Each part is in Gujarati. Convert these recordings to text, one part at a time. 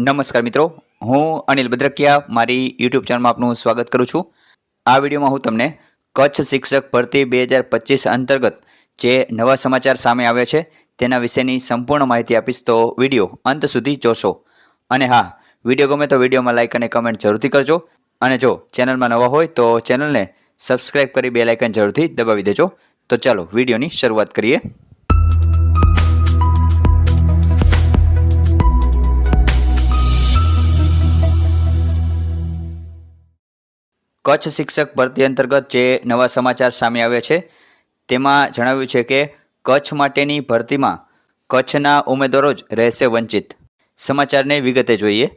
નમસ્કાર મિત્રો, હું અનિલ ભદ્રકિયા મારી યુટ્યુબ ચેનલમાં આપનું સ્વાગત કરું છું. આ વિડીયોમાં હું તમને કચ્છ શિક્ષક ભરતી બે હજાર પચીસ અંતર્ગત જે નવા સમાચાર સામે આવ્યા છે, તેના વિશેની સંપૂર્ણ માહિતી આપીશ તો વીડિયો અંત સુધી જોશો. અને હા, વીડિયો ગમે તો વિડીયોમાં લાઇક અને કમેન્ટ જરૂરથી કરજો. અને જો ચેનલમાં નવા હોય તો ચેનલને સબસ્ક્રાઇબ કરી બે લાઇકન જરૂરથી દબાવી દેજો. તો ચાલો વિડીયોની શરૂઆત કરીએ. કચ્છ શિક્ષક ભરતી અંતર્ગત જે નવા સમાચાર સામે આવ્યા છે, તેમાં જણાવ્યું છે કે કચ્છ માટેની ભરતીમાં કચ્છના ઉમેદવારો જ રહેશે વંચિત. સમાચારને વિગતે જોઈએ.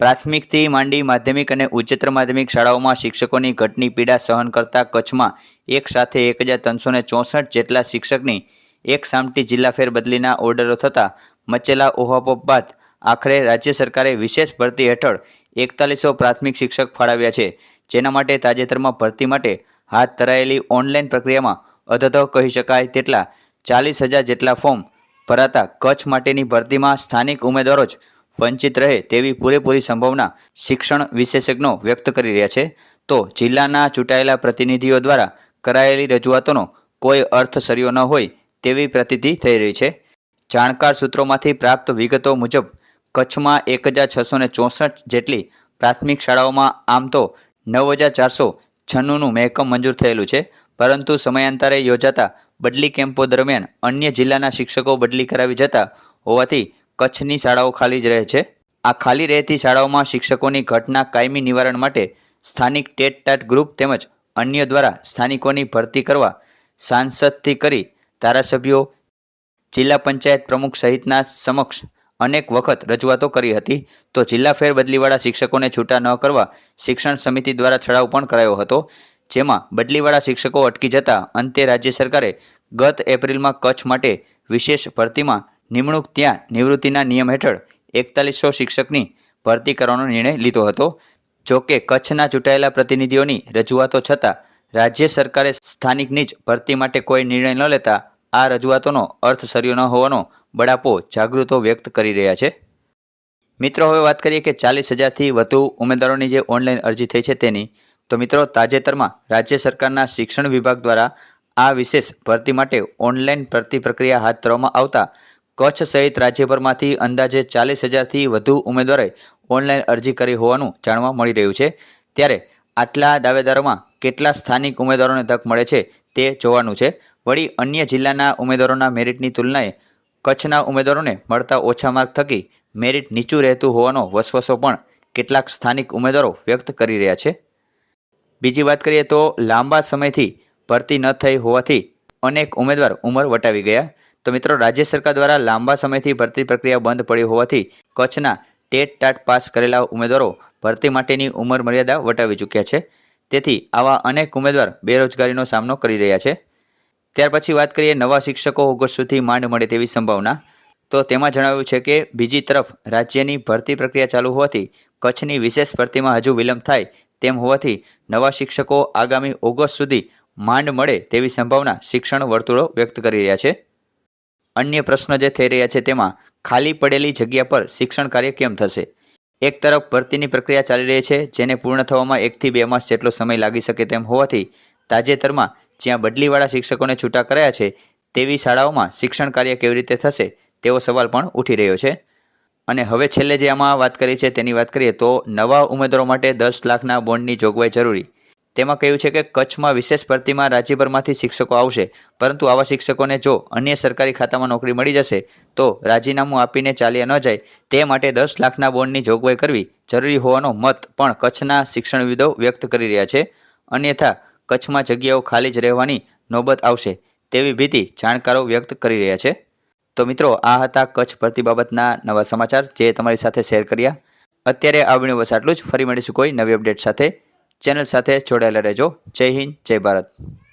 પ્રાથમિકથી માંડી માધ્યમિક અને ઉચ્ચતર માધ્યમિક શાળાઓમાં શિક્ષકોની ઘટની પીડા સહન કરતા કચ્છમાં એક સાથે એક હજાર ત્રણસો ને ચોસઠ જેટલા શિક્ષકની એક સામટી જિલ્લા ફેરબદલીના ઓર્ડરો થતાં મચેલા ઓહાપોપ બાદ આખરે રાજ્ય સરકારે વિશેષ ભરતી હેઠળ એકતાલીસો પ્રાથમિક શિક્ષક ફાળવ્યા છે. જેના માટે તાજેતરમાં ભરતી માટે હાથ ધરાયેલી ઓનલાઈન પ્રક્રિયામાં અધધ કહી શકાય તેટલા ચાલીસ હજાર જેટલા ફોર્મ ભરાતા કચ્છ માટેની ભરતીમાં સ્થાનિક ઉમેદવારો જ વંચિત રહે તેવી પૂરેપૂરી સંભાવના શિક્ષણ વિશેષજ્ઞો વ્યક્ત કરી રહ્યા છે. તો જિલ્લાના ચૂંટાયેલા પ્રતિનિધિઓ દ્વારા કરાયેલી રજૂઆતોનો કોઈ અર્થ સર્યો ન હોય તેવી પ્રતીતિ થઈ રહી છે. જાણકાર સૂત્રોમાંથી પ્રાપ્ત વિગતો મુજબ કચ્છમાં એક હજાર છસો ને ચોસઠ જેટલી પ્રાથમિક શાળાઓમાં આમ તો નવ હજાર ચારસો છન્નુંનું મહેકમ મંજૂર થયેલું છે. પરંતુ સમયાંતરે યોજાતા બદલી કેમ્પો દરમિયાન અન્ય જિલ્લાના શિક્ષકો બદલી કરાવી જતા હોવાથી કચ્છની શાળાઓ ખાલી જ રહે છે. આ ખાલી રહેતી શાળાઓમાં શિક્ષકોની ઘટના કાયમી નિવારણ માટે સ્થાનિક ટેટ ટાટ ગ્રુપ તેમજ અન્ય દ્વારા સ્થાનિકોની ભરતી કરવા સાંસદથી કરી ધારાસભ્યો, જિલ્લા પંચાયત પ્રમુખ સહિતના સમક્ષ અનેક વખત રજૂઆતો કરી હતી. તો જિલ્લા ફેરબદલીવાળા શિક્ષકોને છૂટા ન કરવા શિક્ષણ સમિતિ દ્વારા ઠરાવ પણ કરાયો હતો. જેમાં બદલીવાળા શિક્ષકો અટકી જતા અંતે રાજ્ય સરકારે ગત એપ્રિલમાં કચ્છ માટે વિશેષ ભરતીમાં નિમણૂક ત્યાં નિવૃત્તિના નિયમ હેઠળ એકતાલીસો શિક્ષકની ભરતી કરવાનો નિર્ણય લીધો હતો. જોકે કચ્છના ચૂંટાયેલા પ્રતિનિધિઓની રજૂઆતો છતાં રાજ્ય સરકારે સ્થાનિકની જ ભરતી માટે કોઈ નિર્ણય ન લેતા આ રજૂઆતોનો અર્થ સર્યો ન હોવાનો બળાપો જાગૃતો વ્યક્ત કરી રહ્યા છે. મિત્રો, હવે વાત કરીએ કે ચાલીસ હજારથી વધુ ઉમેદવારોની જે ઓનલાઈન અરજી થઈ છે તેની. તો મિત્રો, તાજેતરમાં રાજ્ય સરકારના શિક્ષણ વિભાગ દ્વારા આ વિશેષ ભરતી માટે ઓનલાઈન ભરતી પ્રક્રિયા હાથ ધરવામાં આવતા કચ્છ સહિત રાજ્યભરમાંથી અંદાજે ચાલીસ હજારથી વધુ ઉમેદવારોએ ઓનલાઈન અરજી કરી હોવાનું જાણવા મળી રહ્યું છે. ત્યારે આટલા દાવેદારોમાં કેટલા સ્થાનિક ઉમેદવારોને તક મળે છે તે જોવાનું છે. વળી અન્ય જિલ્લાના ઉમેદવારોના મેરિટની તુલનાએ કચ્છના ઉમેદવારોને મળતા ઓછા માર્ક થકી મેરિટ નીચું રહેતું હોવાનો વસવસો પણ કેટલાક સ્થાનિક ઉમેદવારો વ્યક્ત કરી રહ્યા છે. બીજી વાત કરીએ તો લાંબા સમયથી ભરતી ન થઈ હોવાથી અનેક ઉમેદવાર ઉંમર વટાવી ગયા. તો મિત્રો, રાજ્ય સરકાર દ્વારા લાંબા સમયથી ભરતી પ્રક્રિયા બંધ પડી હોવાથી કચ્છના ટેટ ટાટ પાસ કરેલા ઉમેદવારો ભરતી માટેની ઉંમર મર્યાદા વટાવી ચૂક્યા છે. તેથી આવા અનેક ઉમેદવાર બેરોજગારીનો સામનો કરી રહ્યા છે. ત્યાર પછી વાત કરીએ નવા શિક્ષકો ઓગસ્ટ સુધી માંડ મળે તેવી સંભાવના. તો તેમાં જણાવ્યું છે કે બીજી તરફ રાજ્યની ભરતી પ્રક્રિયા ચાલુ હોવાથી કચ્છની વિશેષ ભરતીમાં હજુ વિલંબ થાય તેમ હોવાથી નવા શિક્ષકો આગામી ઓગસ્ટ સુધી માંડ મળે તેવી સંભાવના શિક્ષણ વર્તુળો વ્યક્ત કરી રહ્યા છે. અન્ય પ્રશ્નો જે થઈ રહ્યા છે તેમાં ખાલી પડેલી જગ્યા પર શિક્ષણ કાર્ય કેમ થશે? એક તરફ ભરતીની પ્રક્રિયા ચાલી રહી છે, જેને પૂર્ણ થવામાં એકથી બે માસ જેટલો સમય લાગી શકે તેમ હોવાથી તાજેતરમાં જ્યાં બદલીવાળા શિક્ષકોને છૂટા કરાયા છે, તેવી શાળાઓમાં શિક્ષણ કાર્ય કેવી રીતે થશે, તેવો સવાલ પણ ઉઠી રહ્યો છે. અને હવે છેલ્લે જે આમાં વાત કરી છે, તેની વાત કરીએ તો નવા ઉમેદવારો માટે દસ લાખના બોન્ડની જોગવાઈ જરૂરી. તેમાં કહ્યું છે કે કચ્છમાં વિશેષ ભરતીમાં રાજ્યભરમાંથી શિક્ષકો આવશે, પરંતુ આવા શિક્ષકોને જો અન્ય સરકારી ખાતામાં નોકરી મળી જશે, તો રાજીનામું આપીને ચાલ્યા ન જાય, તે માટે દસ લાખના બોન્ડની જોગવાઈ કરવી જરૂરી હોવાનો મત પણ કચ્છના શિક્ષણવિદો વ્યક્ત કરી રહ્યા છે. અન્યથા કચ્છમાં જગ્યાઓ ખાલી જ રહેવાની નોબત આવશે તેવી ભીતિ જાણકારો વ્યક્ત કરી રહ્યા છે. તો મિત્રો, આ હતા કચ્છ ભરતી બાબતના નવા સમાચાર જે તમારી સાથે શેર કર્યા. અત્યારે આ વીડિયો બસ આટલું જ. ફરી મળીશું કોઈ નવી અપડેટ સાથે. ચેનલ સાથે જોડાયેલા રહેજો. જય હિન્દ, જય ભારત.